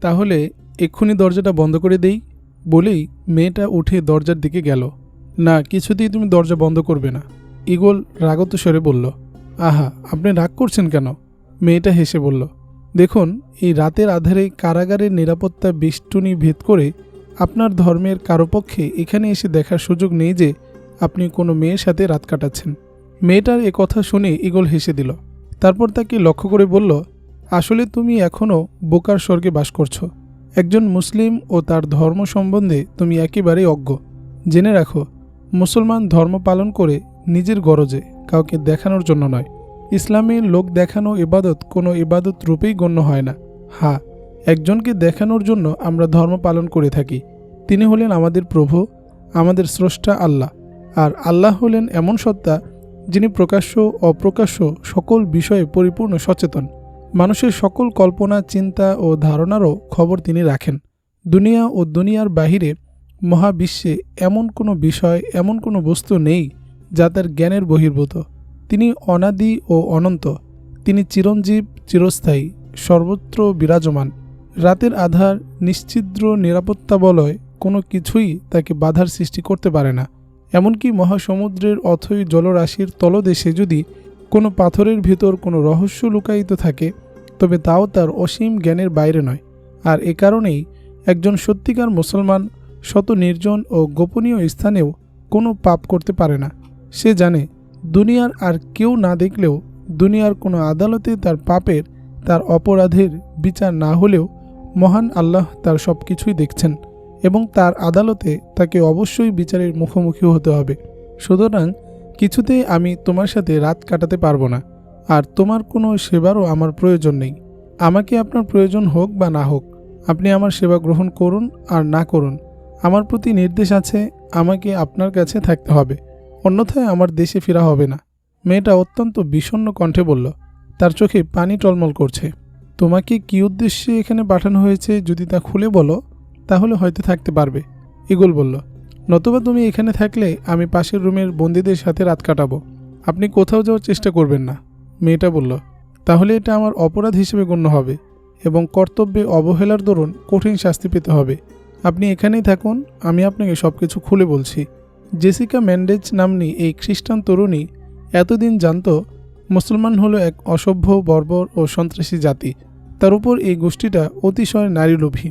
তাহলে এক্ষুনি দরজাটা বন্ধ করে দেই? বলেই মেয়েটা উঠে দরজার দিকে গেল। না, কিছুতেই তুমি দরজা বন্ধ করবে না। ইগল রাগত স্বরে বলল, আহা, আপনি রাগ করছেন কেন? মেয়েটা হেসে বলল, দেখুন, এই রাতের আধারে কারাগারের নিরাপত্তা বেষ্টনী ভেদ করে আপনার ধর্মের কারও পক্ষে এখানে এসে দেখার সুযোগ নেই যে আপনি কোনো মেয়ের সাথে রাত কাটাচ্ছেন। মেয়েটার এ কথা শুনে ইগল হেসে দিল। তারপর তাকে লক্ষ্য করে বলল আসলে তুমি এখনও বোকার স্বর্গে বাস করছ। একজন মুসলিম ও তার ধর্ম সম্বন্ধে তুমি একেবারেই অজ্ঞ। জেনে রাখো, মুসলমান ধর্ম পালন করে নিজের গরজে কাউকে দেখানোর জন্য নয়। ইসলামে লোক দেখানো ইবাদত কোনো ইবাদত রূপেই গণ্য হয় না। হ্যাঁ একজনকে দেখানোর জন্য আমরা ধর্ম পালন করে থাকি। তিনি হলেন আমাদের প্রভু, আমাদের স্রষ্টা আল্লাহ। আর আল্লাহ হলেন এমন সত্তা যিনি প্রকাশ্য অপ্রকাশ্য সকল বিষয়ে পরিপূর্ণ সচেতন। মানুষের সকল কল্পনা, চিন্তা ও ধারণারও খবর তিনি রাখেন। দুনিয়া ও দুনিয়ার বাহিরে মহাবিশ্বে এমন কোনো বিষয়, এমন কোনো বস্তু নেই যা তার জ্ঞানের বহির্ভূত। তিনি অনাদি ও অনন্ত। তিনি চিরঞ্জীব, চিরস্থায়ী, সর্বত্র বিরাজমান। রাতের আধার, নিশ্চিদ্র নিরাপত্তা বলয় কোনো কিছুই তাকে বাধার সৃষ্টি করতে পারে না। এমনকি মহাসমুদ্রের অথই জলরাশির তলদেশে যদি কোনো পাথরের ভেতর কোনো রহস্য লুকায়িত থাকে তবে তাও তার অসীম জ্ঞানের বাইরে নয়। আর এ কারণেই একজন সত্যিকার মুসলমান শত নির্জন ও গোপনীয় স্থানেও কোনো পাপ করতে পারে না। সে জানে, দুনিয়ার আর কেউ না দেখলেও দুনিয়ার কোনো আদালতে তার পাপের, তার অপরাধের বিচার না হলেও মহান আল্লাহ তার সব কিছুই দেখছেন এবং তার আদালতে তাকে অবশ্যই বিচারের মুখোমুখি হতে হবে। সুতরাং কিছুতেই আমি তোমার সাথে রাত কাটাতে পারব না। আর তোমার কোনো সেবারও আমার প্রয়োজন নেই। আমাকে আপনার প্রয়োজন হোক বা না হোক, আপনি আমার সেবা গ্রহণ করুন আর না করুন। আমার প্রতি নির্দেশ আছে, আমাকে আপনার কাছে থাকতে হবে। অন্যথায় আমার দেশে ফেরা হবে না। মেয়েটা অত্যন্ত বিষণ্ণ কণ্ঠে বলল, তার চোখে পানি টলমল করছে। তোমাকে কী উদ্দেশ্যে এখানে পাঠানো হয়েছে যদি তা খুলে বলো, তাহলে হয়তো থাকতে পারবে। ইগল বলল, নতুবা তুমি এখানে থাকলে আমি পাশের রুমের বন্দীদের সাথে রাত কাটাবো। আপনি কোথাও যাওয়ার চেষ্টা করবেন না। মেয়েটা বলল, তাহলে এটা আমার অপরাধ হিসেবে গণ্য হবে এবং কর্তব্যে অবহেলার দরুন কঠিন শাস্তি পেতে হবে। আপনি এখানেই থাকুন, আমি আপনাকে সব কিছু খুলে বলছি। জেসিকা ম্যান্ডেজ নামনি এই খ্রিস্টান তরুণী এতদিন জানত মুসলমান হলো এক অসভ্য, বর্বর ও সন্ত্রাসী জাতি। তার উপর এই গোষ্ঠীটা অতিশয় নারীলোভী।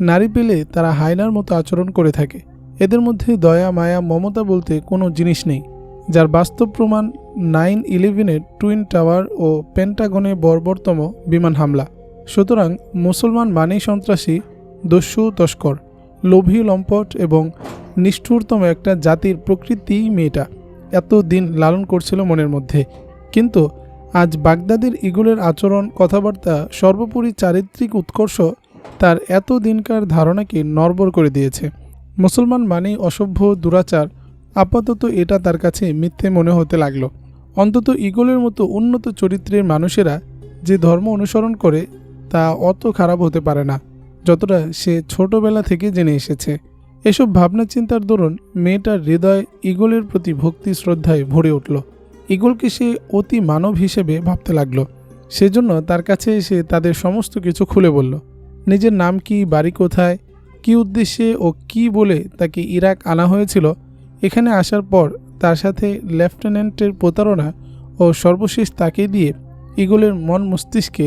নারী পেলে তারা হায়নার মতো আচরণ করে থাকে। এদের মধ্যে দয়া, মায়া, মমতা বলতে কোনো জিনিস নেই, যার বাস্তব প্রমাণ নাইন ইলেভেনের টুইন টাওয়ার ও পেন্টাগনে বর্বরতম বিমান হামলা। সুতরাং মুসলমান মানেই সন্ত্রাসী দস্যু তস্কর লোভী লম্পট এবং নিষ্ঠুরতম একটা জাতির প্রকৃতিই মেয়েটা। এত দিন লালন করছিল মনের মধ্যে। কিন্তু আজ বাগদাদের ইগুলের আচরণ, কথাবার্তা, সর্বোপরি চারিত্রিক উৎকর্ষ তার এত দিনকার ধারণাকে নড়বড় করে দিয়েছে। মুসলমান মানেই অসভ্য, দুরাচার, আপাতত এটা তার কাছে মিথ্যে মনে হতে লাগল। অন্তত ইগলের মতো উন্নত চরিত্রের মানুষেরা যে ধর্ম অনুসরণ করে, তা অত খারাপ হতে পারে না, যতটা সে ছোটবেলা থেকে জেনে এসেছে। এসব ভাবনা চিন্তার দরুন মেয়েটার হৃদয় ইগলের প্রতি ভক্তি শ্রদ্ধায় ভরে উঠল। ইগলকে সে অতি মানব হিসেবে ভাবতে লাগল। সেজন্য তার কাছে এসে তাদের সমস্ত কিছু খুলে বলল। নিজের নাম কি, বাড়ি কোথায়, কি উদ্দেশ্যে ও কি বলে তাকে ইরাক আনা হয়েছিল, এখানে আসার পর তার সাথে লেফটেন্যান্টের প্রতারণা ও সর্বশেষ তাকে দিয়ে ইগলের মন মস্তিষ্কে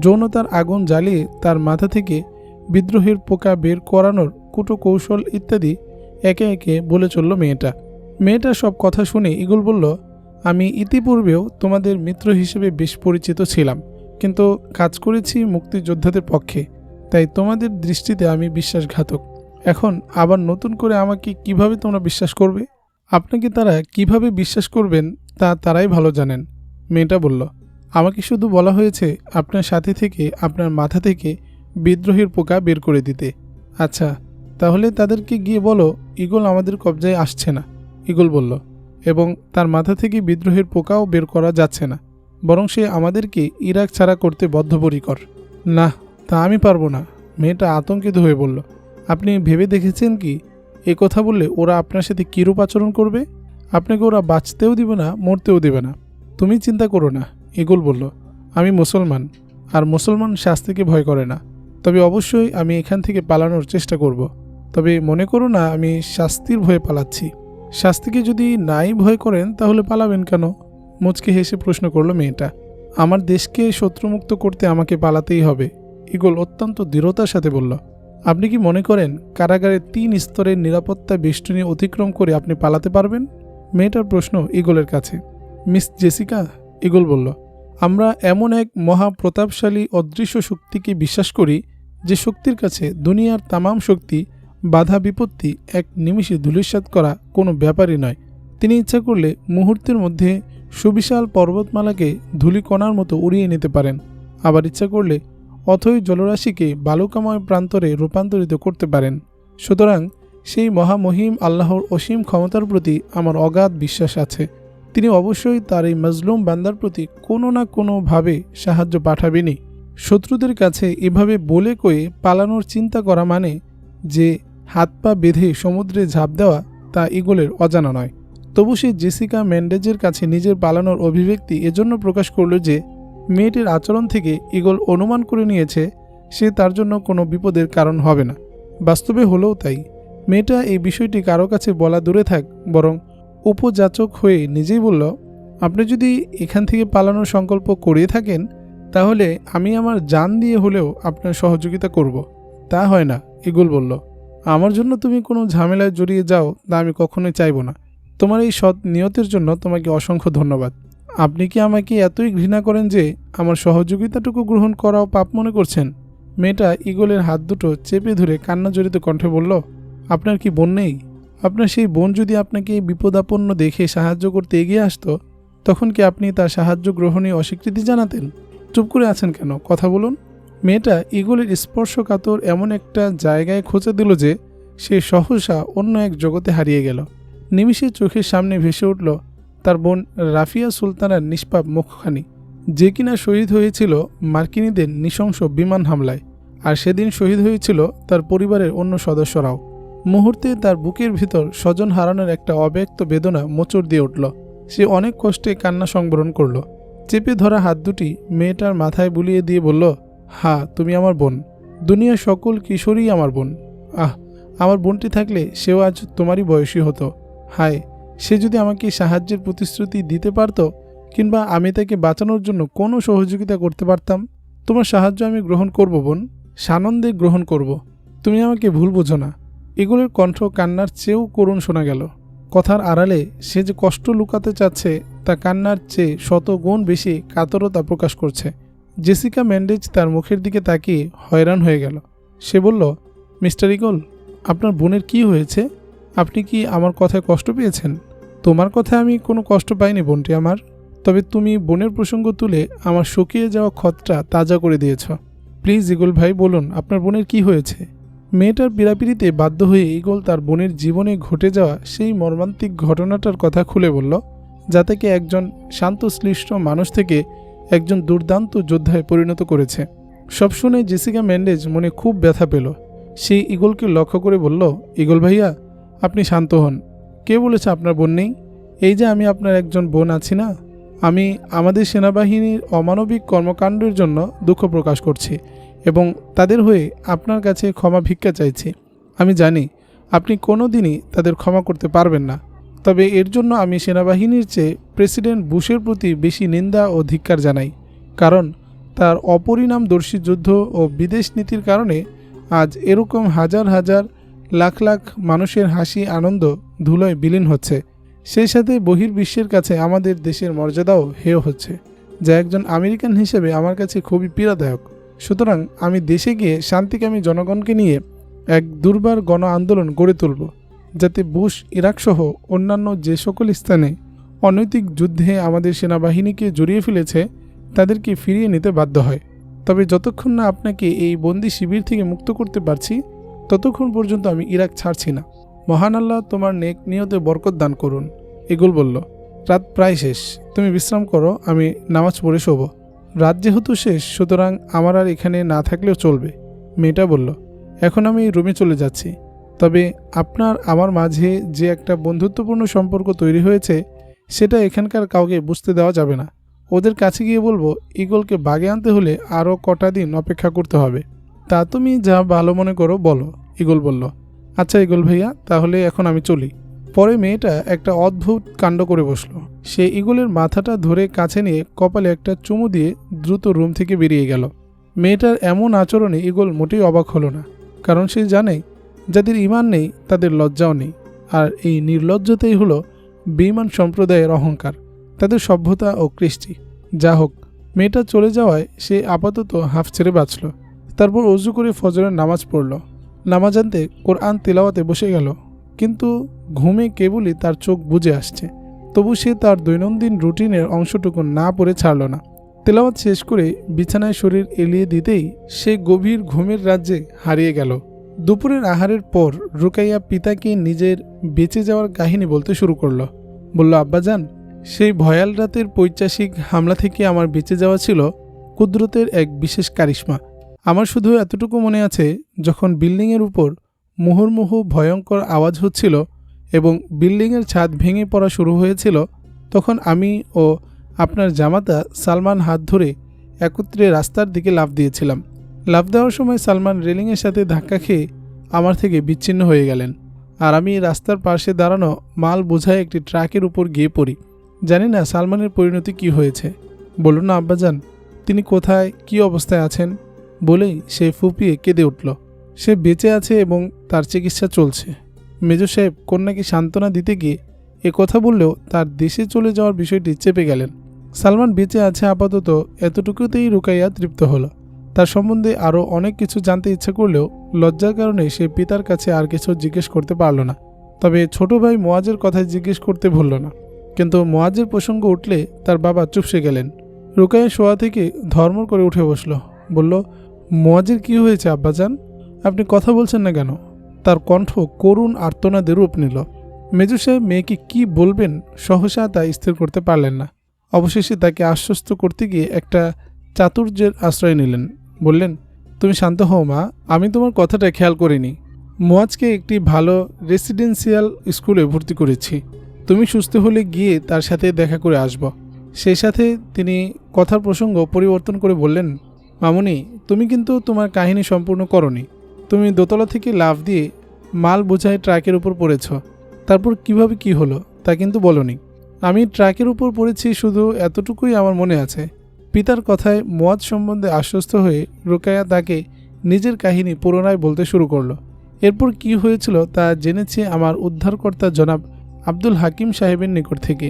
যৌনতার আগুন জ্বালিয়ে তার মাথা থেকে বিদ্রোহের পোকা বের করানোর কুটো কৌশল ইত্যাদি একে একে বলে চলল মেয়েটা। মেয়েটা সব কথা শুনে ইগল বলল, আমি ইতিপূর্বেও তোমাদের মিত্র হিসেবে বেশ পরিচিত ছিলাম, কিন্তু কাজ করেছি মুক্তিযোদ্ধাদের পক্ষে, তাই তোমাদের দৃষ্টিতে আমি বিশ্বাসঘাতক। এখন আবার নতুন করে আমাকে কীভাবে তোমরা বিশ্বাস করবে? আপনাকে তারা কীভাবে বিশ্বাস করবেন তা তারাই ভালো জানেন। মেয়েটা বলল, আমাকে শুধু বলা হয়েছে আপনার সাথে থেকে, আপনার মাথা থেকে বিদ্রোহের পোকা বের করে দিতে। আচ্ছা তাহলে তাদেরকে গিয়ে বলো ইগল আমাদের কবজায় আসছে না। ইগল বলল, এবং তার মাথা থেকে বিদ্রোহের পোকাও বের করা যাচ্ছে না। বরং সে আমাদেরকে ইরাক ছাড়া করতে বদ্ধপরিকর। না তা আমি পারব না। মেয়েটা আতঙ্কিত হয়ে বলল, আপনি ভেবে দেখেছেন কি এ কথা বললে ওরা আপনার সাথে কীরূপ আচরণ করবে? আপনাকে ওরা বাঁচতেও দিবে না, মরতেও দেবে না। তুমি চিন্তা করো না ইগল বলল। আমি মুসলমান, আর মুসলমান শাস্তিকে ভয় করে না। তবে অবশ্যই আমি এখান থেকে পালানোর চেষ্টা করব। তবে মনে করো না, আমি শাস্তির ভয়ে পালাচ্ছি। শাস্তিকে যদি নাই ভয় করেন, তাহলে পালাবেন কেন? মুচকে হেসে প্রশ্ন করল মেয়েটা। আমার দেশকে শত্রুমুক্ত করতে আমাকে পালাতেই হবে ইগল অত্যন্ত দৃঢ়তার সাথে বলল। আপনি কি মনে করেন কারাগারে তিন স্তরের নিরাপত্তা বেষ্টনী অতিক্রম করে আপনি পালাতে পারবেন? মেয়েটার প্রশ্ন ইগলের কাছে। মিস জেসিকা ইগল বলল, আমরা এমন এক মহাপ্রতাপশালী অদৃশ্য শক্তিকে বিশ্বাস করি যে শক্তির কাছে দুনিয়ার তামাম শক্তি, বাধা বিপত্তি, এক নিমিষে ধূলিসাৎ করা কোনো ব্যাপারই নয়। তিনি ইচ্ছা করলে মুহূর্তের মধ্যে সুবিশাল পর্বতমালাকে ধূলিকণার মতো উড়িয়ে নিতে পারেন। আবার ইচ্ছা করলে অথই জলরাশিকে বালুকাময় প্রান্তরে রূপান্তরিত করতে পারেন। সুতরাং সেই মহামহিম আল্লাহর অসীম ক্ষমতার প্রতি আমার অগাধ বিশ্বাস আছে। তিনি অবশ্যই তার এই মজলুম বান্দার প্রতি কোনো না কোনোভাবে সাহায্য পাঠাবেনই। শত্রুদের কাছে এভাবে বলে কয়ে পালানোর চিন্তা করা মানে যে হাত পা বেঁধে সমুদ্রে ঝাঁপ দেওয়া তা ইগলের অজানা নয়। তবু সে জেসিকা ম্যান্ডেজের কাছে নিজের পালানোর অভিব্যক্তি এজন্য প্রকাশ করল যে মেয়েটির আচরণ থেকে ইগল অনুমান করে নিয়েছে, সে তার জন্য কোনো বিপদের কারণ হবে না। বাস্তবে হলেও তাই। মেয়েটা এই বিষয়টি কারও কাছে বলা দূরে থাক, বরং উপযাচক হয়ে নিজেই বলল, আপনি যদি এখান থেকে পালানোর সংকল্প করিয়ে থাকেন, তাহলে আমি আমার জান দিয়ে হলেও আপনার সহযোগিতা করব। তা হয় না ইগল বলল। আমার জন্য তুমি কোনো ঝামেলায় জড়িয়ে যাও, তা আমি কখনোই চাইব না। তোমার এই সৎ নিয়তের জন্য তোমাকে অসংখ্য ধন্যবাদ। আপনি কি আমাকে এতই ঘৃণা করেন যে আমার সহযোগিতাটুকু গ্রহণ করাও পাপ মনে করছেন? মেয়েটা ইগলের হাত দুটো চেপে ধরে কান্না জড়িত কণ্ঠে বলল, আপনার কি বোন নেই? আপনার সেই বোন যদি আপনাকে বিপদাপন্ন দেখে সাহায্য করতে এগিয়ে আসতো, তখন কি আপনি তার সাহায্য গ্রহণে অস্বীকৃতি জানাতেন? চুপ করে আছেন কেন? কথা বলুন। মেয়েটা ইগলের স্পর্শকাতর এমন একটা জায়গায় খোঁচা দিল যে সে সহসা অন্য এক জগতে হারিয়ে গেল। নিমিষে চোখের সামনে ভেসে উঠল তার বোন রাফিয়া সুলতানার নিষ্পাপ মুখখানি। যে কিনা শহীদ হয়েছিল মার্কিনীদের নৃশংস বিমান হামলায়, আর সেদিন শহীদ হয়েছিল তার পরিবারের অন্য সদস্যরাও। মুহূর্তে তার বুকের ভিতর স্বজন হারানোর একটা অব্যক্ত বেদনা মোচড় দিয়ে উঠল। সে অনেক কষ্টে কান্না সংবরণ করল। চেপে ধরা হাত দুটি মেয়েটার মাথায় বুলিয়ে দিয়ে বলল, হা, তুমি আমার বোন। দুনিয়ার সকল কিশোরই আমার বোন। আহ, আমার বোনটি থাকলে সেও আজ তোমারই বয়সী হতো। হায় সে যদি আমাকে সাহায্যের প্রতিশ্রুতি দিতে পারত কিংবা আমি তাকে বাঁচানোর জন্য কোনো সহযোগিতা করতে পারতাম, তোমার সাহায্য আমি গ্রহণ করব, বোন। সানন্দে গ্রহণ করব। তুমি আমাকে ভুল বোঝো না। এগুলোর কণ্ঠ কান্নার চেয়েও করুণ শোনা গেল। কথার আড়ালে সে যে কষ্ট লুকাতে চাচ্ছে, তা কান্নার চেয়ে শত গুণ বেশি কাতরতা প্রকাশ করছে। জেসিকা ম্যান্ডেজ তার মুখের দিকে তাকিয়ে হয়রান হয়ে গেল। সে বলল, মিস্টার ইগল, আপনার বোনের কি হয়েছে? আপনি কি আমার কথায় কষ্ট পেয়েছেন? তোমার কথায় আমি কোনো কষ্ট পাইনি, বোনটি আমার। তবে তুমি বোনের প্রসঙ্গ তুলে আমার শুকিয়ে যাওয়া ক্ষতটা তাজা করে দিয়েছ। প্লিজ ইগল ভাই, বলুন, আপনার বোনের কি হয়েছে? মেয়েটার পীড়াপিড়িতে বাধ্য হয়ে ইগল তার বোনের জীবনে ঘটে যাওয়া সেই মর্মান্তিক ঘটনাটার কথা খুলে বলল যা থেকে একজন শান্তশ্লিষ্ট মানুষ থেকে একজন দুর্দান্ত যোদ্ধায় পরিণত করেছে। সব শুনে জেসিকা ম্যান্ডেজ মনে খুব ব্যথা পেল। সেই ইগলকে লক্ষ্য করে বলল ইগল ভাইয়া, আপনি শান্ত হন। কে বলেছে আপনার বোন নেই? এই যে আমি আপনার একজন বোন আছি না, আমি আমাদের সেনাবাহিনীর অমানবিক কর্মকাণ্ডের জন্য দুঃখ প্রকাশ করছি এবং তাদের হয়ে আপনার কাছে ক্ষমা ভিক্ষা চাইছি। আমি জানি আপনি কোনো দিনই তাদের ক্ষমা করতে পারবেন না, তবে এর জন্য আমি সেনাবাহিনীর চেয়ে প্রেসিডেন্ট বুশের প্রতি বেশি নিন্দা ও ধিক্কার জানাই, কারণ তার অপরিণামদর্শী যুদ্ধ ও বিদেশ নীতির কারণে আজ এরকম হাজার হাজার লাখ লাখ মানুষের হাসি, আনন্দ, ধুলোয় বিলীন হচ্ছে। সেই সাথে বহির্বিশ্বের কাছে আমাদের দেশের মর্যাদাও হেয় হচ্ছে, যা একজন আমেরিকান হিসেবে আমার কাছে খুবই পীড়াদায়ক। সুতরাং আমি দেশে গিয়ে শান্তিকামী জনগণকে নিয়ে এক দুর্বার গণ আন্দোলন গড়ে তুলব, যাতে বুশ ইরাকসহ অন্যান্য যে সকল স্থানে অনৈতিক যুদ্ধে আমাদের সেনাবাহিনীকে জড়িয়ে ফেলেছে, তাদেরকে ফিরিয়ে নিতে বাধ্য হয়। তবে যতক্ষণ না আপনাকে এই বন্দি শিবির থেকে মুক্ত করতে পারছি ততক্ষণ পর্যন্ত আমি ইরাক ছাড়ছি না। মহান আল্লাহ তোমার নেক নিয়তে বরকত দান করুন। এগুল বলল, রাত প্রায় শেষ। তুমি বিশ্রাম করো, আমি নামাজ পড়ে শোব। রাত যেহেতু শেষ, সুতরাং আমার আর এখানে না থাকলেও চলবে। মেয়েটা বলল, এখন আমি রুমে চলে যাচ্ছি। তবে আপনার আমার মাঝে যে একটা বন্ধুত্বপূর্ণ সম্পর্ক তৈরি হয়েছে, সেটা এখানকার কাউকে বুঝতে দেওয়া যাবে না। ওদের কাছে গিয়ে বলব, ইগলকে বাগে আনতে হলে আরও কটা দিন অপেক্ষা করতে হবে। তা তুমি যা ভালো মনে করো, বলো। ইগল বলল আচ্ছা ইগল ভাইয়া, তাহলে এখন আমি চলি। পরে মেয়েটা একটা অদ্ভুত কাণ্ড করে বসল। সে ইগলের মাথাটা ধরে কাছে নিয়ে কপালে একটা চুমু দিয়ে দ্রুত রুম থেকে বেরিয়ে গেল। মেয়েটার এমন আচরণে ইগল মোটেই অবাক হলো না, কারণ সে জানে, যাদের ইমান নেই, তাদের লজ্জাও নেই। আর এই নির্লজ্জতাই হলো বেইমান সম্প্রদায়ের অহংকার, তাদের সভ্যতা ও কৃষ্টি। যা হোক, মেয়েটা চলে যাওয়ায় সে আপাতত হাফ ছেড়ে বাঁচল। তারপর অজু করে ফজরের নামাজ পড়ল। নামাজ আনতে কোরআন তেলাওয়াতে বসে গেল, কিন্তু ঘুমে কেবলই তার চোখ বুজে আসছে। তবু সে তার দৈনন্দিন রুটিনের অংশটুকু না পড়ে ছাড়ল না। তেলাওয়াত শেষ করে বিছানায় শরীর এলিয়ে দিতেই সে গভীর ঘুমের রাজ্যে হারিয়ে গেল। দুপুরের আহারের পর রুকাইয়া পিতাকে নিজের বেঁচে যাওয়ার কাহিনী বলতে শুরু করল। বলল, আব্বাজান, সেই ভয়াল রাতের পৈচাসিক হামলা থেকে আমার বেঁচে যাওয়া ছিল কুদরতের এক বিশেষ কারিশ্মা। আমার শুধু এতটুকু মনে আছে, যখন বিল্ডিংয়ের উপর মুহুর্মুহু ভয়ঙ্কর আওয়াজ হচ্ছিল এবং বিল্ডিংয়ের ছাদ ভেঙে পড়া শুরু হয়েছিল, তখন আমি ও আপনার জামাতা সালমান হাত ধরে একত্রে রাস্তার দিকে লাফ দিয়েছিলাম। লাফ দেওয়ার সময় সালমান রেলিংয়ের সাথে ধাক্কা খেয়ে আমার থেকে বিচ্ছিন্ন হয়ে গেলেন। আর আমি রাস্তার পাশে দাঁড়ানো মাল বোঝায় একটি ট্রাকের উপর গিয়ে পড়ি। জানি না সালমানের পরিণতি কি হয়েছে। বলুন না, আব্বাজান, তিনি কোথায়, কি অবস্থায় আছেন? বলেই সে ফুপিয়ে কেঁদে উঠল। সে বেঁচে আছে এবং তার চিকিৎসা চলছে। মেজর সাহেব কন্যাকে সান্ত্বনা দিতে গিয়ে এ কথা বললেও তার দেশে চলে যাওয়ার বিষয়টি চেপে গেলেন। সালমান বেঁচে আছে আপাতত এতটুকুতেই রুকাইয়া তৃপ্ত হলো। তার সম্বন্ধে আরও অনেক কিছু জানতে ইচ্ছা করলেও লজ্জার কারণে সে পিতার কাছে আর কিছু জিজ্ঞেস করতে পারল না। তবে ছোট ভাই মোয়াজের কথা জিজ্ঞেস করতে ভুলল না। কিন্তু মোয়াজের প্রসঙ্গ উঠলে তার বাবা চুপসে গেলেন। রুকাইয়া শোয়া থেকে ধর্মর করে উঠে বসল। বলল মোয়াজের কি হয়েছে, আব্বাজান? আপনি কথা বলছেন না কেন? তার কণ্ঠ করুণ আর্তনাদের রূপ নিল। মেজু সাহেব মেয়েকে কি বলবেন সহসা তা স্থির করতে পারলেন না। অবশেষে তাকে আশ্বস্ত করতে গিয়ে একটা চাতুর্যের আশ্রয় নিলেন। বললেন, তুমি শান্ত হও মা, আমি তোমার কথাটা খেয়াল করিনি। মোয়াজকে একটি ভালো রেসিডেন্সিয়াল স্কুলে ভর্তি করেছি। তুমি সুস্থ হলে গিয়ে তার সাথে দেখা করে আসব। সেই সাথে তিনি কথার প্রসঙ্গ পরিবর্তন করে বললেন মামুনি, তুমি কিন্তু তোমার কাহিনী সম্পূর্ণ করনি। তুমি দোতলা থেকে লাফ দিয়ে মাল বোঝায় ট্রাকের উপর পড়েছ। তারপর কীভাবে কি হলো, তা কিন্তু বলনি। আমি ট্রাকের উপর পড়েছি শুধু এতটুকুই আমার মনে আছে। পিতার কথায় মোয়াজ সম্বন্ধে আশ্বস্ত হয়ে রোকায়া তাকে নিজের কাহিনী পুনরায় বলতে শুরু করল। এরপর কি হয়েছিল তা জেনেছে আমার উদ্ধারকর্তা জনাব আব্দুল হাকিম সাহেবের নিকট থেকে,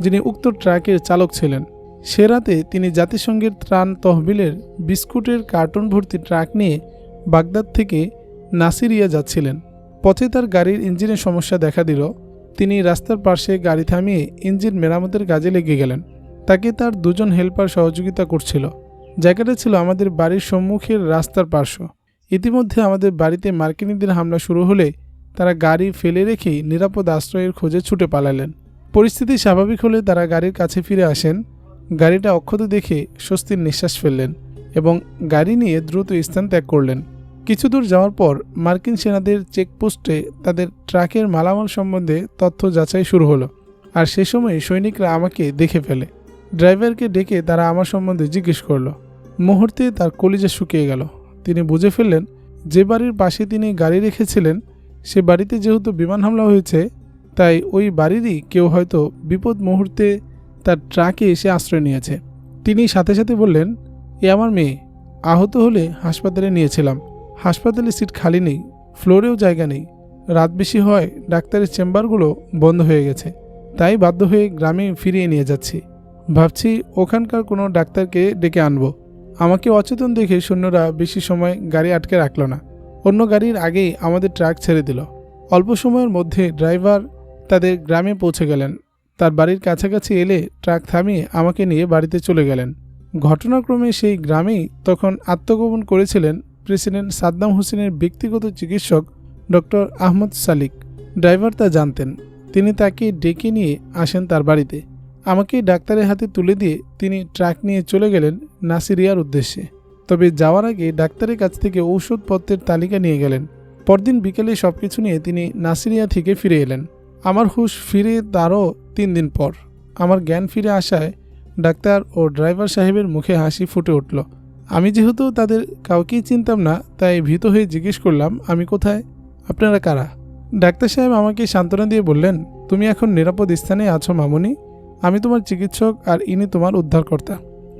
যিনি উক্ত ট্রাকের চালক ছিলেন। সে রাতে তিনি জাতিসংঘের ত্রাণ তহবিলের বিস্কুটের কার্টন ভর্তি ট্রাক নিয়ে বাগদাদ থেকে নাসিরিয়া যাচ্ছিলেন। পথে তার গাড়ির ইঞ্জিনের সমস্যা দেখা দিল। তিনি রাস্তার পাশে গাড়ি থামিয়ে ইঞ্জিন মেরামতের কাজে লেগে গেলেন। তাকে তার দুজন হেল্পার সহযোগিতা করছিল। জায়গাটা ছিল আমাদের বাড়ির সম্মুখের রাস্তার পার্শ্ব। ইতিমধ্যে আমাদের বাড়িতে মার্কিনীদের হামলা শুরু হলে তারা গাড়ি ফেলে রেখেই নিরাপদ আশ্রয়ের খোঁজে ছুটে পালালেন। পরিস্থিতি স্বাভাবিক হলে তারা গাড়ির কাছে ফিরে আসেন। গাড়িটা অক্ষত দেখে স্বস্তির নিঃশ্বাস ফেললেন এবং গাড়ি নিয়ে দ্রুত স্থান ত্যাগ করলেন। কিছু দূর যাওয়ার পর মার্কিন সেনাদের চেকপোস্টে তাদের ট্রাকের মালামাল সম্বন্ধে তথ্য যাচাই শুরু হলো আর সে সময় সৈনিকরা আমাকে দেখে ফেলে। ড্রাইভারকে ডেকে তারা আমার সম্বন্ধে জিজ্ঞেস করল। মুহূর্তে তার কলিজা শুকিয়ে গেল। তিনি বুঝে ফেললেন, যে বাড়ির পাশে তিনি গাড়ি রেখেছিলেন, সে বাড়িতে যেহেতু বিমান হামলা হয়েছে, তাই ওই বাড়িরই কেউ হয়তো বিপদ মুহূর্তে তার ট্রাকে এসে আশ্রয় নিয়েছে। তিনি সাথে সাথে বললেন, এ আমার মেয়ে, আহত হলে হাসপাতালে নিয়েছিলাম। হাসপাতালে সিট খালি নেই, ফ্লোরেও জায়গা নেই। রাত বেশি হয় ডাক্তারের চেম্বারগুলো বন্ধ হয়ে গেছে। তাই বাধ্য হয়ে গ্রামে ফিরিয়ে নিয়ে যাচ্ছি। ভাবছি ওখানকার কোনো ডাক্তারকে ডেকে আনব। আমাকে অচেতন দেখে সৈন্যরা বেশি সময় গাড়ি আটকে রাখল না। অন্য গাড়ির আগেই আমাদের ট্রাক ছেড়ে দিল। অল্প সময়ের মধ্যে ড্রাইভার তাদের গ্রামে পৌঁছে গেলেন। তার বাড়ির কাছাকাছি এলে ট্রাক থামিয়ে আমাকে নিয়ে বাড়িতে চলে গেলেন। ঘটনাক্রমে সেই গ্রামেই তখন আত্মগোপন করেছিলেন প্রেসিডেন্ট সাদ্দাম হোসেনের ব্যক্তিগত চিকিৎসক ডক্টর আহমদ সালিক। ড্রাইভার তা জানতেন। তিনি তাকে ডেকে নিয়ে আসেন তার বাড়িতে। আমাকে ডাক্তারের হাতে তুলে দিয়ে তিনি ট্রাক নিয়ে চলে গেলেন নাসিরিয়ার উদ্দেশ্যে। তবে যাওয়ার আগে ডাক্তারের কাছ থেকে ঔষধপত্রের তালিকা নিয়ে গেলেন। পরদিন বিকেলে সব কিছু নিয়ে তিনি নাসিরিয়া থেকে ফিরে এলেন। আমার হুশ ফিরে তারও তিন দিন পর। আমার জ্ঞান ফিরে আসায় ডাক্তার ও ড্রাইভার সাহেবের মুখে হাসি ফুটে উঠল। আমি যেহেতু তাদের কাউকেই চিনতাম না, তাই ভীত হয়ে জিজ্ঞেস করলাম, আমি কোথায়? আপনারা কারা? ডাক্তার সাহেব আমাকে সান্ত্বনা দিয়ে বললেন, তুমি এখন নিরাপদ স্থানে আছো মামুনি। আমি তোমার চিকিৎসক আর ইনি তোমার উদ্ধারকর্তা।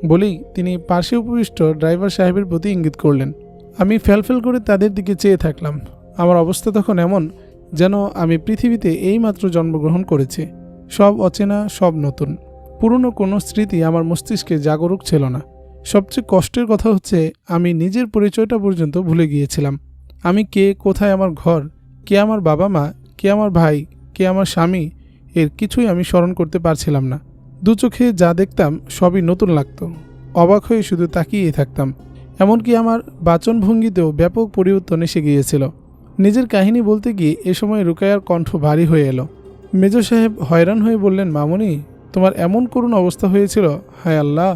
বলেই তিনি পাশে উপবিষ্ট ড্রাইভার সাহেবের প্রতি ইঙ্গিত করলেন। আমি ফেলফেল করে তাদের দিকে চেয়ে থাকলাম। আমার অবস্থা তখন এমন যেন আমি পৃথিবীতে এইমাত্র জন্মগ্রহণ করেছি। সব অচেনা, সব নতুন। পুরনো কোনো স্মৃতি আমার মস্তিষ্কে জাগরুক ছিল না। সবচেয়ে কষ্টের কথা হচ্ছে, আমি নিজের পরিচয়টা পর্যন্ত ভুলে গিয়েছিলাম। আমি কে, কোথায় আমার ঘর, কে আমার বাবা মা, কে আমার ভাই, কে আমার স্বামী, এর কিছুই আমি স্মরণ করতে পারছিলাম না। দু চোখে যা দেখতাম, সবই নতুন লাগতো। অবাক হয়ে শুধু তাকিয়েই থাকতাম। এমনকি আমার বাচনভঙ্গিতেও ব্যাপক পরিবর্তন এসে গিয়েছিল। নিজের কাহিনী বলতে গিয়ে এ সময় রুকায়ার কণ্ঠ ভারী হয়ে এলো। মেজর সাহেব হয়রান হয়ে বললেন, মামুনি, তোমার এমন করুণ অবস্থা হয়েছিল। হায় আল্লাহ,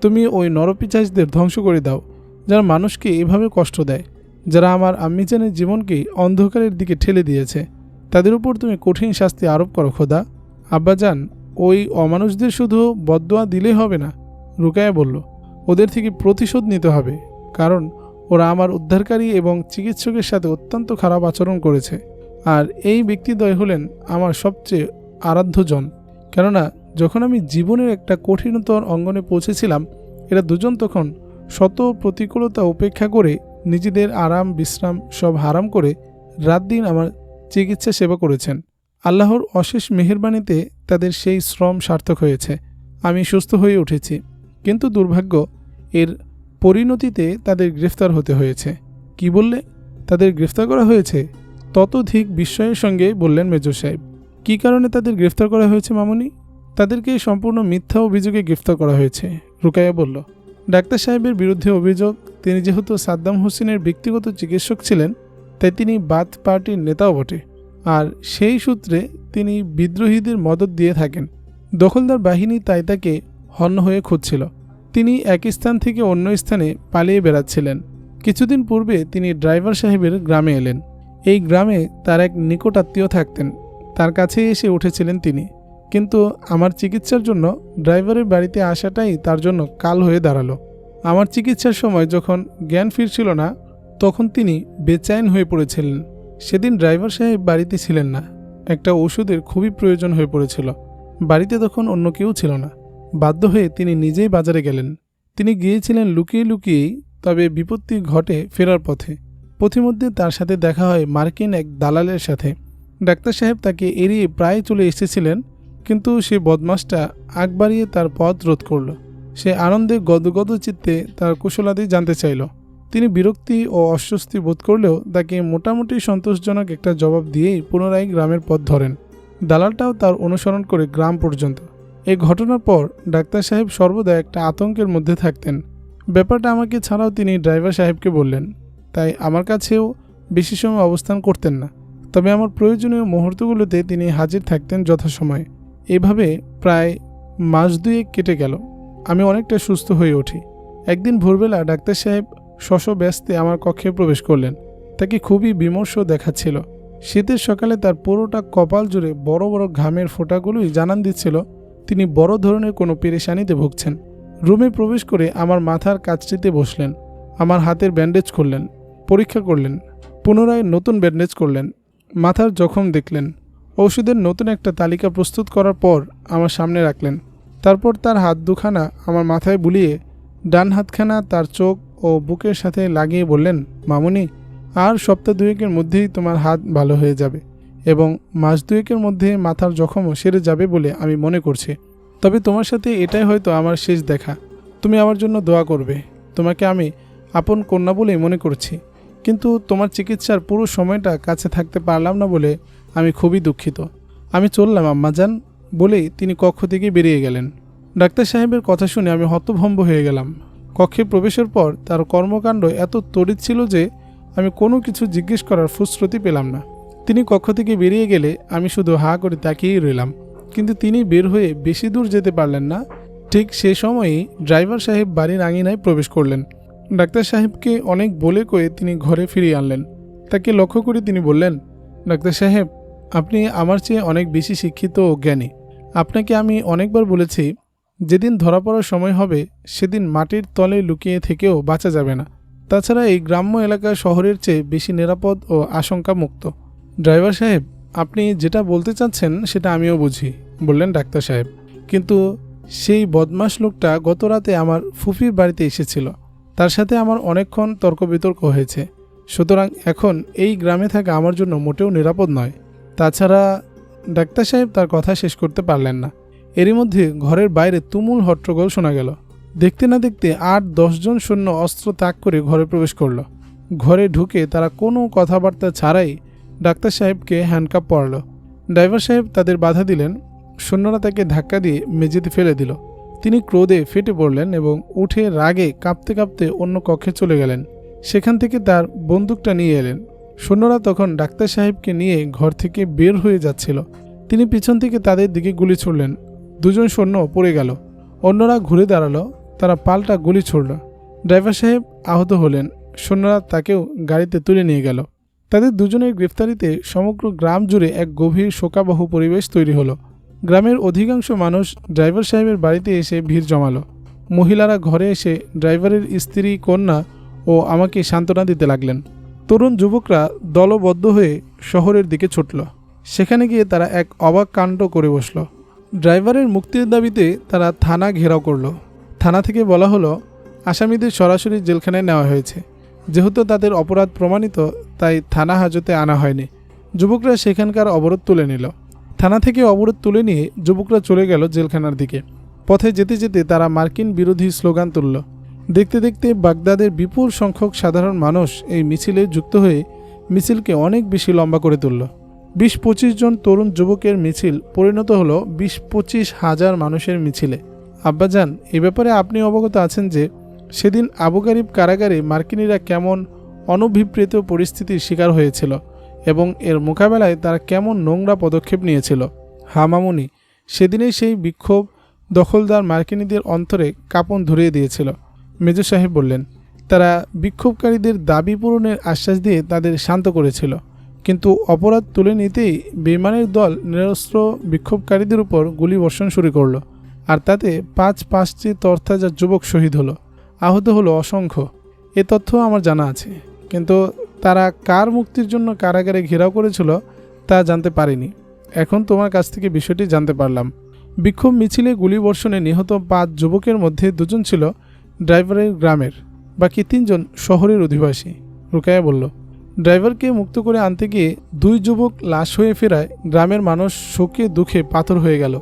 তুমি ওই নরপিচাজদের ধ্বংস করে দাও, যারা মানুষকে এভাবে কষ্ট দেয়, যারা আমার আম্মিজানের জীবনকে অন্ধকারের দিকে ঠেলে দিয়েছে। তাদের উপর তুমি কঠিন শাস্তি আরোপ করো, খোদা। আব্বাজান, ওই অমানুষদের শুধু বদদোয়া দিলেই হবে না। রুকায়া বলল, ওদের থেকে প্রতিশোধ নিতে হবে, কারণ ওরা আমার উদ্ধারকারী এবং চিকিৎসকের সাথে অত্যন্ত খারাপ আচরণ করেছে। আর এই ব্যক্তিদ্বয় হলেন আমার সবচেয়ে আরাধ্যজন কেননা, যখন আমি জীবনের একটা কঠিনতর অঙ্গনে পৌঁছেছিলাম, এরা দুজন তখন শত প্রতিকূলতা উপেক্ষা করে নিজেদের আরাম, বিশ্রাম সব হারাম করে রাত দিন আমার চিকিৎসা সেবা করেছেন। আল্লাহর অশেষ মেহেরবানিতে তাদের সেই শ্রম সার্থক হয়েছে। আমি সুস্থ হয়ে উঠেছি। কিন্তু দুর্ভাগ্য, এর পরিণতিতে তাদের গ্রেফতার হতে হয়েছে। কি বললে? তাদের গ্রেফতার করা হয়েছে? ততোধিক বিস্ময়ের সঙ্গে বললেন মেজর সাহেব। কী কারণে তাদের গ্রেফতার করা হয়েছে, মামুনি? তাদেরকে সম্পূর্ণ মিথ্যা অভিযোগে গ্রেফতার করা হয়েছে, রুকাইয়া বলল। ডাক্তার সাহেবের বিরুদ্ধে অভিযোগ, তিনি যেহেতু সাদ্দাম হোসেনের ব্যক্তিগত চিকিৎসক ছিলেন, তাই তিনি বাথ পার্টির নেতাও বটে। আর সেই সূত্রে তিনি বিদ্রোহীদের মদত দিয়ে থাকেন। দখলদার বাহিনী তাই তাকে হন্য হয়ে খুঁজছিল। তিনি এক স্থান থেকে অন্য স্থানে পালিয়ে বেড়াচ্ছিলেন। কিছুদিন পূর্বে তিনি ড্রাইভার সাহেবের গ্রামে এলেন। এই গ্রামে তার এক নিকট আত্মীয় থাকতেন। তার কাছে এসে উঠেছিলেন তিনি। কিন্তু আমার চিকিৎসার জন্য ড্রাইভারের বাড়িতে আসাটাই তার জন্য কাল হয়ে দাঁড়াল। আমার চিকিৎসার সময় যখন জ্ঞান ফিরছিল না, তখন তিনি বেচাইন হয়ে পড়েছিলেন। সেদিন ড্রাইভার সাহেব বাড়িতে ছিলেন না। একটা ওষুধের খুবই প্রয়োজন হয়ে পড়েছিল। বাড়িতে তখন অন্য কেউ ছিল না। বাধ্য হয়ে তিনি নিজেই বাজারে গেলেন। তিনি গিয়েছিলেন লুকিয়ে লুকিয়েই, তবে বিপত্তি ঘটে ফেরার পথে। পথিমধ্যে তার সাথে দেখা হয় মার্কিন এক দালালের সাথে। ডাক্তার সাহেব তাকে এড়িয়ে প্রায় চলে এসেছিলেন, কিন্তু সে বদমাসটা আগ বাড়িয়ে তার পথ রোধ করল। সে আনন্দে গদগদ চিত্তে তার কুশলাদি জানতে চাইল। তিনি বিরক্তি ও অস্বস্তি বোধ করলেও তাকে মোটামুটি সন্তোষজনক একটা জবাব দিয়েই পুনরায় গ্রামের পথ ধরেন। দালালটাও তার অনুসরণ করে গ্রাম পর্যন্ত। এই ঘটনার পর ডাক্তার সাহেব সর্বদা একটা আতঙ্কের মধ্যে থাকতেন। ব্যাপারটা আমাকে ছাড়াও তিনি ড্রাইভার সাহেবকে বললেন, তাই আমার কাছেও বেশি সময় অবস্থান করতেন না। তবে আমার প্রয়োজনীয় মুহূর্তগুলোতে তিনি হাজির থাকতেন যথাসময়ে। এভাবে প্রায় মাস দুয়েক কেটে গেল। আমি অনেকটা সুস্থ হয়ে উঠি। একদিন ভোরবেলা ডাক্তার সাহেব শশ ব্যস্তে আমার কক্ষে প্রবেশ করলেন। তাকে খুবই বিমর্ষ দেখাচ্ছিল। শীতের সকালে তার পুরোটা কপাল জুড়ে বড় বড় ঘামের ফোঁটাগুলোই জানান দিচ্ছিল তিনি বড় ধরনের কোনো পেরেশানিতে ভুগছেন। রুমে প্রবেশ করে আমার মাথার কাছটিতে বসলেন, আমার হাতের ব্যান্ডেজ করলেন, পরীক্ষা করলেন, পুনরায় নতুন ব্যান্ডেজ করলেন, মাথার জখম দেখলেন ওষুধের নতুন একটা তালিকা প্রস্তুত করার পর আমার সামনে রাখলেন। তারপর তার হাত দুখানা আমার মাথায় বুলিয়ে ডান হাতখানা তার চোখ ও বুকের সাথে লাগিয়ে বললেন, মামুনি, আর সপ্তাহ দুয়েকের মধ্যেই তোমার হাত ভালো হয়ে যাবে। এবং মাস দুয়েকের মধ্যে মাথার জখমও সেরে যাবে বলে আমি মনে করছি। তবে তোমার সাথে এটাই হয়তো আমার শেষ দেখা। তুমি আমার জন্য দোয়া করবে। তোমাকে আমি আপন কন্যা বলেই মনে করছি। কিন্তু তোমার চিকিৎসার পুরো সময়টা কাছে থাকতে পারলাম না বলে আমি খুবই দুঃখিত। আমি চললাম আম্মাজান বলেই তিনি কক্ষ থেকে বেরিয়ে গেলেন। ডাক্তার সাহেবের কথা শুনে আমি হতভম্ব হয়ে গেলাম। কক্ষে প্রবেশের পর তার কর্মকাণ্ড এত তড়িৎ ছিল যে আমি কোনো কিছু জিজ্ঞেস করার ফুসরতি পেলাম না। তিনি কক্ষ থেকে বেরিয়ে গেলে আমি শুধু হা করে তাকিয়েই রইলাম। কিন্তু তিনি বের হয়ে বেশি দূর যেতে পারলেন না। ঠিক সে সময়েই ড্রাইভার সাহেব বাড়ির আঙিনায় প্রবেশ করলেন। ডাক্তার সাহেবকে অনেক বলে কয়ে তিনি ঘরে ফিরিয়ে আনলেন। তাকে লক্ষ্য করে তিনি বললেন, ডাক্তার সাহেব, আপনি আমার চেয়ে অনেক বেশি শিক্ষিত ও জ্ঞানী। আপনাকে আমি অনেকবার বলেছি, যেদিন ধরা পড়ার সময় হবে, সেদিন মাটির তলে লুকিয়ে থেকেও বাঁচা যাবে না। তাছাড়া এই গ্রাম্য এলাকা শহরের চেয়ে বেশি নিরাপদ ও আশঙ্কা মুক্ত ড্রাইভার সাহেব, আপনি যেটা বলতে চাচ্ছেন সেটা আমিও বুঝি, বললেন ডাক্তার সাহেব। কিন্তু সেই বদমাস লোকটা গত রাতে আমার ফুফির বাড়িতে এসেছিল। তার সাথে আমার অনেকক্ষণ তর্ক বিতর্ক হয়েছে। সুতরাং এখন এই গ্রামে থাকা আমার জন্য মোটেও নিরাপদ নয়। তাছাড়া ডাক্তার সাহেব তার কথা শেষ করতে পারলেন না। এরই মধ্যে ঘরের বাইরে তুমুল হট্টগোল শোনা গেল। দেখতে না দেখতে আট দশজন সৈন্য অস্ত্র তাক করে ঘরে প্রবেশ করল। ঘরে ঢুকে তারা কোনো কথাবার্তা ছাড়াই ডাক্তার সাহেবকে হ্যান্ডকাপ পরালো। ড্রাইভার সাহেব তাদের বাধা দিলেন। সৈন্যরা তাকে ধাক্কা দিয়ে মেঝেতে ফেলে দিল। তিনি ক্রোধে ফেটে পড়লেন এবং উঠে রাগে কাঁপতে কাঁপতে অন্য কক্ষে চলে গেলেন। সেখান থেকে তার বন্দুকটা নিয়ে এলেন। সৈন্যরা তখন ডাক্তার সাহেবকে নিয়ে ঘর থেকে বের হয়ে যাচ্ছিল। তিনি পিছন থেকে তাদের দিকে গুলি ছুড়লেন। দুজন সৈন্য পড়ে গেল। অন্যরা ঘুরে দাঁড়াল। তারা পাল্টা গুলি ছুড়ল। ড্রাইভার সাহেব আহত হলেন। সৈন্যরা তাকেও গাড়িতে তুলে নিয়ে গেল। তাদের দুজনের গ্রেফতারিতে সমগ্র গ্রাম জুড়ে এক গভীর শোকাবহ পরিবেশ তৈরি হলো। গ্রামের অধিকাংশ মানুষ ড্রাইভার সাহেবের বাড়িতে এসে ভিড় জমালো। মহিলারা ঘরে এসে ড্রাইভারের স্ত্রী, কন্যা ও আমাকে সান্ত্বনা দিতে লাগলেন। তরুণ যুবকরা দলবদ্ধ হয়ে শহরের দিকে ছুটল। সেখানে গিয়ে তারা এক অবাক কাণ্ড করে বসল। ড্রাইভারের মুক্তির দাবিতে তারা থানা ঘেরাও করল। থানা থেকে বলা হলো, আসামিদের সরাসরি জেলখানায় নেওয়া হয়েছে। যেহেতু তাদের অপরাধ প্রমাণিত, তাই থানা হাজতে আনা হয়নি। যুবকরা সেখানকার অবরোধ তুলে নিল। থানা থেকে অবরোধ তুলে নিয়ে যুবকরা চলে গেল জেলখানার দিকে। পথে যেতে যেতে তারা মার্কিন বিরোধী স্লোগান তুলল। দেখতে দেখতে বাগদাদের বিপুল সংখ্যক সাধারণ মানুষ এই মিছিলে যুক্ত হয়ে মিছিলকে অনেক বেশি লম্বা করে তুলল। বিশ পঁচিশ জন তরুণ যুবকের মিছিল পরিণত হলো বিশ পঁচিশ হাজার মানুষের মিছিলে। আব্বাজান, এ ব্যাপারে আপনি অবগত আছেন যে সেদিন আবু গারিব কারাগারে মার্কিনীরা কেমন অনভিপ্রেত পরিস্থিতির শিকার হয়েছিল এবং এর মোকাবেলায় তারা কেমন নোংরা পদক্ষেপ নিয়েছিল। হামামুনি সেদিনেই সেই বিক্ষোভ দখলদার মার্কিনীদের অন্তরে কাঁপন ধরিয়ে দিয়েছিল। মেজর সাহেব বললেন, তারা বিক্ষোভকারীদের দাবি পূরণের আশ্বাস দিয়ে তাদের শান্ত করেছিল, কিন্তু অপরাধ তুলে নিতেই বিমানের দল নিরস্ত্র বিক্ষোভকারীদের উপর গুলি বর্ষণ শুরু করল, আর তাতে পাঁচ পাঁচটি তরতাজা যুবক শহীদ হলো। আহত হলো অসংখ্য। এ তথ্য আমার জানা আছে। কিন্তু তারা কার মুক্তির জন্য কারাগারে ঘেরাও করেছিল তা জানতে পারিনি। এখন তোমার কাছ থেকে বিষয়টি জানতে পারলাম। বিক্ষোভ মিছিলে গুলিবর্ষণে নিহত পাঁচ যুবকের মধ্যে দুজন ছিল ড্রাইভারের গ্রামের, বাকি তিনজন শহরের অধিবাসী, রুকায়া বলল। ড্রাইভারকে মুক্ত করে আনতে গিয়ে দুই যুবক লাশ হয়ে ফেরায় গ্রামের মানুষ শোকে দুঃখে পাথর হয়ে গেল।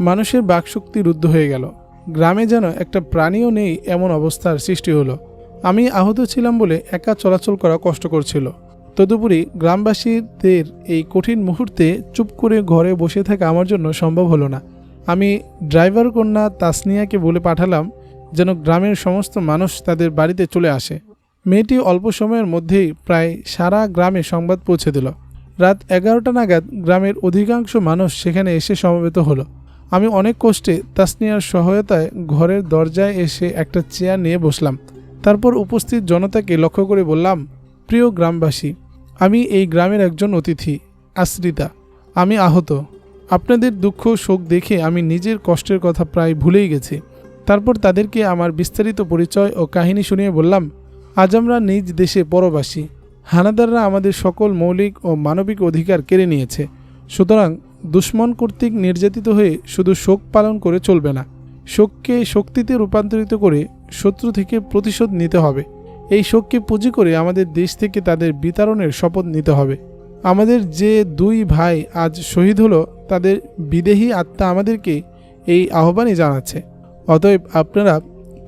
মানুষের বাকশক্তি রুদ্ধ হয়ে গেল। গ্রামে যেন একটা প্রাণীও নেই এমন অবস্থার সৃষ্টি হলো। আমি আহত ছিলাম বলে একা চলাচল করা কষ্টকর ছিল তদুপরি গ্রামবাসীদের এই কঠিন মুহূর্তে চুপ করে ঘরে বসে থাকা আমার জন্য সম্ভব হলো না। আমি ড্রাইভার কন্যা তাসনিয়াকে বলে পাঠালাম যেন গ্রামের সমস্ত মানুষ তাদের বাড়িতে চলে আসে। মেয়েটি অল্প সময়ের মধ্যেই প্রায় সারা গ্রামে সংবাদ পৌঁছে দিল। রাত এগারোটা নাগাদ গ্রামের অধিকাংশ মানুষ সেখানে এসে সমবেত হলো। আমি অনেক কষ্টে তাসনিয়ার সহায়তায় ঘরের দরজায় এসে একটা চেয়ার নিয়ে বসলাম। তারপর উপস্থিত জনতাকে লক্ষ্য করে বললাম, প্রিয় গ্রামবাসী, আমি এই গ্রামের একজন অতিথি, আশ্রিতা। আমি আহত। আপনাদের দুঃখ শোক দেখে আমি নিজের কষ্টের কথা প্রায় ভুলেই গেছি। তারপর তাদেরকে আমার বিস্তারিত পরিচয় ও কাহিনী শুনিয়ে বললাম, আজ আমরা নিজ দেশে পরবাসী। হানাদাররা আমাদের সকল মৌলিক ও মানবিক অধিকার কেড়ে নিয়েছে। সুতরাং দুশ্মন কর্তৃক নির্যাতিত হয়ে শুধু শোক পালন করে চলবে না, শোককে শক্তিতে রূপান্তরিত করে শত্রু থেকে প্রতিশোধ নিতে হবে। এই শোককে পুঁজি করে আমাদের দেশ থেকে তাদের বিতরণের শপথ নিতে হবে। আমাদের যে দুই ভাই আজ শহীদ হলো, তাদের বিদেহী আত্মা আমাদেরকে এই আহ্বানই জানাচ্ছে। অতএব আপনারা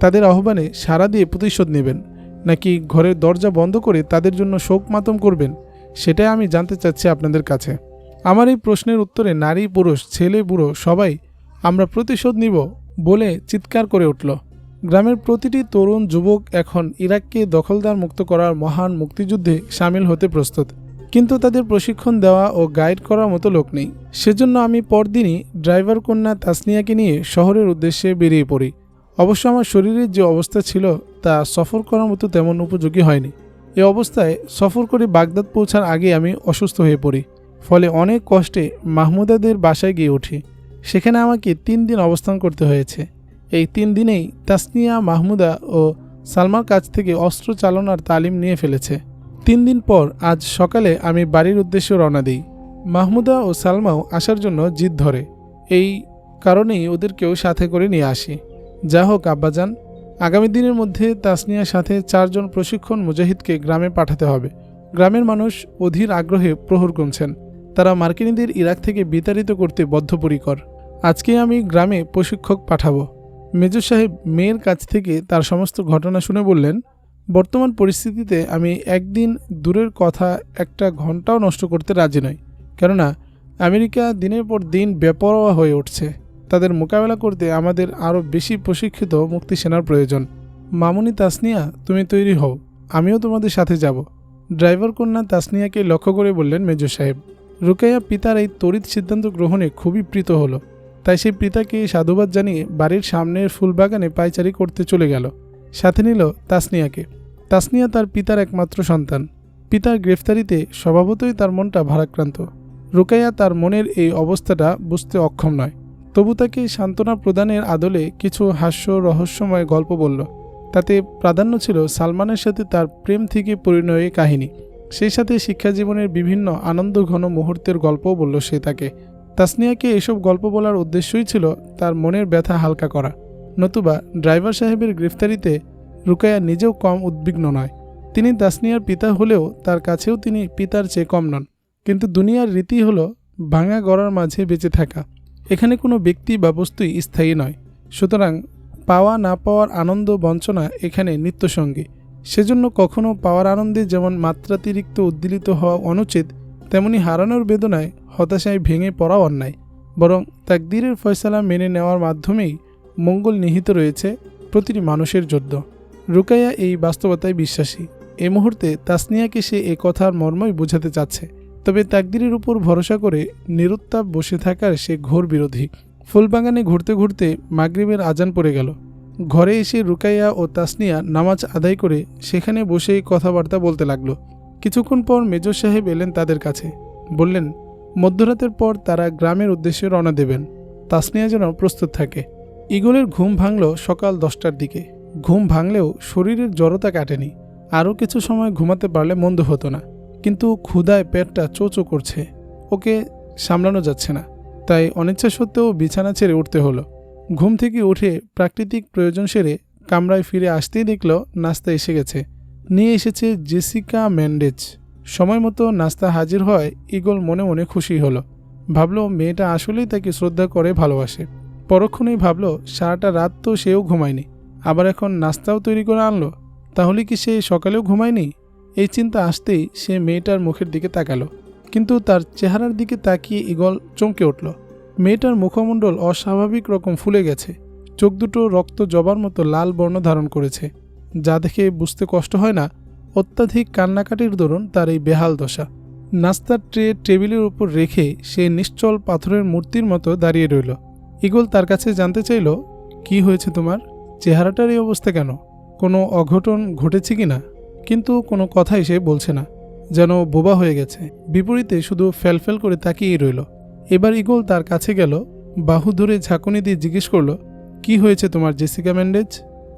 তাদের আহ্বানে সাড়া দিয়ে প্রতিশোধ নেবেন, নাকি ঘরের দরজা বন্ধ করে তাদের জন্য শোক মাতম করবেন, সেটাই আমি জানতে চাচ্ছি আপনাদের কাছে। আমার এই প্রশ্নের উত্তরে নারী, পুরুষ, ছেলে, বুড়ো সবাই আমরা প্রতিশোধ নিব বলে চিৎকার করে উঠল। গ্রামের প্রতিটি তরুণ, যুবক এখন ইরাককে দখলদার মুক্ত করার মহান মুক্তিযুদ্ধে সামিল হতে প্রস্তুত। কিন্তু তাদের প্রশিক্ষণ দেওয়া ও গাইড করার মতো লোক নেই। সেজন্য আমি পরদিনই ড্রাইভার কন্যা তাসনিয়াকে নিয়ে শহরের উদ্দেশ্যে বেরিয়ে পড়ি। অবশ্য আমার শরীরের যে অবস্থা ছিল তা সফর করার মতো তেমন উপযোগী হয়নি। এ অবস্থায় সফর করে বাগদাদ পৌঁছার আগে আমি অসুস্থ হয়ে পড়ি। ফলে অনেক কষ্টে মাহমুদাদের বাসায় গিয়ে উঠি। সেখানে আমাকে তিন দিন অবস্থান করতে হয়েছে। এই তিন দিনেই তাসনিয়া, মাহমুদা ও সালমার কাছ থেকে অস্ত্র চালনার তালিম নিয়ে ফেলেছে। তিন দিন পর আজ সকালে আমি বাড়ির উদ্দেশ্যে রওনা দিই। মাহমুদা ও সালমাও আসার জন্য জিদ ধরে। এই কারণেই ওদেরকেও সাথে করে নিয়ে আসি। যা হোক, আব্বাজান, আগামী দিনের মধ্যে তাসনিয়ার সাথে চারজন প্রশিক্ষণ মুজাহিদকে গ্রামে পাঠাতে হবে। গ্রামের মানুষ অধীর আগ্রহে প্রহর গুনছেন। তারা মার্কিনীদের ইরাক থেকে বিতাড়িত করতে বদ্ধপরিকর। আজকে আমি গ্রামে প্রশিক্ষক পাঠাবো। মেজর সাহেব মেয়ের কাছ থেকে তার সমস্ত ঘটনা শুনে বললেন, বর্তমান পরিস্থিতিতে আমি একদিন দূরের কথা একটা ঘন্টাও নষ্ট করতে রাজি নই। কেননা, আমেরিকা দিনের পর দিন বেপরোয়া হয়ে উঠছে। তাদের মোকাবেলা করতে আমাদের আরও বেশি প্রশিক্ষিত মুক্তি সেনার প্রয়োজন। মামুনি তাসনিয়া, তুমি তৈরি হও। আমিও তোমাদের সাথে যাব। ড্রাইভার কন্যা তাসনিয়াকে লক্ষ্য করে বললেন মেজর সাহেব রুকাইয়া পিতার এই তড়িৎ সিদ্ধান্ত গ্রহণে খুবই প্রীত হলো। তাই সেই পিতাকে সাধুবাদ জানিয়ে বাড়ির সামনের ফুলবাগানে পায়চারি করতে চলে গেল। সাথে নিল তাসনিয়াকে। তাসনিয়া তার পিতার একমাত্র সন্তান। পিতার গ্রেফতারিতে স্বভাবতই তার মনটা ভারাক্রান্ত। রুকাইয়া তার মনের এই অবস্থাটা বুঝতে অক্ষম নয়। তবু তাকে সান্ত্বনা প্রদানের আদলে কিছু হাস্য রহস্যময় গল্প বলল। তাতে প্রাধান্য ছিল সালমানের সাথে তার প্রেম থেকে পরিণয়ের কাহিনী। সেই সাথে শিক্ষা জীবনের বিভিন্ন আনন্দ ঘন মুহূর্তের গল্পও বলল সে তাকে। তাসনিয়াকে এসব গল্প বলার উদ্দেশ্যই ছিল তার মনের ব্যথা হালকা করা। নতুবা ড্রাইভার সাহেবের গ্রেফতারিতে রুকায়া নিজেও কম উদ্বিগ্ন নয়। তিনি তাসনিয়ার পিতা হলেও তার কাছেও তিনি পিতার চেয়ে কম নন। কিন্তু দুনিয়ার রীতি হলো ভাঙা গড়ার মাঝে বেঁচে থাকা। এখানে কোনো ব্যক্তি বা বস্তুই স্থায়ী নয়। সুতরাং পাওয়া না পাওয়ার আনন্দ বঞ্চনা এখানে নিত্যসঙ্গী। সেজন্য কখনো পাওয়ার আনন্দে যেমন মাত্রাতিরিক্ত উদ্দীলিত হওয়া অনুচিত, তেমনি হারানোর বেদনায় হতাশায় ভেঙে পড়াও অন্যায়। বরং তাকদীরের ফয়সালা মেনে নেওয়ার মাধ্যমেই মঙ্গল নিহিত রয়েছে প্রতিটি মানুষের জন্য। রুকাইয়া এই বাস্তবতায় বিশ্বাসী। এ মুহূর্তে তাসনিয়াকে সে এ কথার মর্মই বোঝাতে চাচ্ছে। তবে তাকদিরের উপর ভরসা করে নিরুত্তাপ বসে থাকার সে ঘোর বিরোধী। ফুলবাগানে ঘুরতে ঘুরতে মাগরিবের আজান পড়ে গেল। ঘরে এসে রুকাইয়া ও তাসনিয়া নামাজ আদায় করে সেখানে বসেই কথাবার্তা বলতে লাগল। কিছুক্ষণ পর মেজর সাহেব এলেন তাদের কাছে। বললেন, মধ্যরাতের পর তারা গ্রামের উদ্দেশ্যে রওনা দেবেন। তাসনিয়া যেন প্রস্তুত থাকে। ইগলের ঘুম ভাঙল সকাল দশটার দিকে। ঘুম ভাঙলেও শরীরের জড়তা কাটেনি। আরও কিছু সময় ঘুমাতে পারলে মন্দ হতো না। কিন্তু ক্ষুধায় পেটটা চোচো করছে। ওকে সামলানো যাচ্ছে না। তাই অনিচ্ছা সত্ত্বেও বিছানা ছেড়ে উঠতে হলো। ঘুম থেকে উঠে প্রাকৃতিক প্রয়োজন সেরে কামরায় ফিরে আসতেই দেখল নাস্তা এসে গেছে। নিয়ে এসেছে জেসিকা ম্যান্ডেজ। সময় মতো নাস্তা হাজির হয় ইগল মনে মনে খুশি হলো। ভাবলো, মেয়েটা আসলেই তাকে শ্রদ্ধা করে ভালোবাসে। পরক্ষণেই ভাবলো, সারাটা রাত তো সেও ঘুমায়নি। আবার এখন নাস্তাও তৈরি করে আনলো। তাহলে কি সে সকালেও ঘুমায়নি? এই চিন্তা আসতেই সে মেয়েটার মুখের দিকে তাকালো। কিন্তু তার চেহারার দিকে তাকিয়ে ইগল চমকে উঠল। মেয়েটার মুখমণ্ডল অস্বাভাবিক রকম ফুলে গেছে। চোখ দুটো রক্ত জবার মতো লাল বর্ণ ধারণ করেছে। যা দেখে বুঝতে কষ্ট হয় না, অত্যাধিক কান্নাকাটির দরুন তার এই বেহাল দশা। নাস্তার ট্রে, টেবিলের উপর রেখে সে নিশ্চল পাথরের মূর্তির মতো দাঁড়িয়ে রইল। ইগল তার কাছে জানতে চাইল, কি হয়েছে তোমার? চেহারাটার এই অবস্থা কেন? কোনো অঘটন ঘটেছে কি না? কিন্তু কোনো কথাই সে বলছে না, যেন বোবা হয়ে গেছে। বিপরীতে শুধু ফেলফেল করে তাকিয়েই রইল। এবার ইগল তার কাছে গেল, বাহু ধরে ঝাঁকুনি দিয়ে জিজ্ঞেস করল, কি হয়েছে তোমার, জেসিকা ম্যান্ডেজ?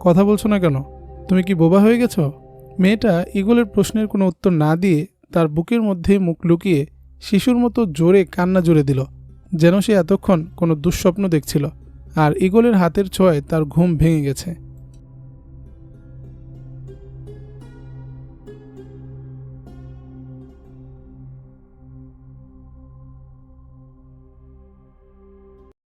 কথা বলছো না কেন? তুমি কি বোবা হয়ে গেছো? মেয়েটা ইগলের প্রশ্নের কোনো উত্তর না দিয়ে তার বুকের মধ্যে মুখ লুকিয়ে শিশুর মতো জোরে কান্না জুড়ে দিল, যেন সে এতক্ষণ কোনো দুঃস্বপ্ন দেখছিল, আর ইগলের হাতের ছোঁয়ায় তার ঘুম ভেঙে গেছে।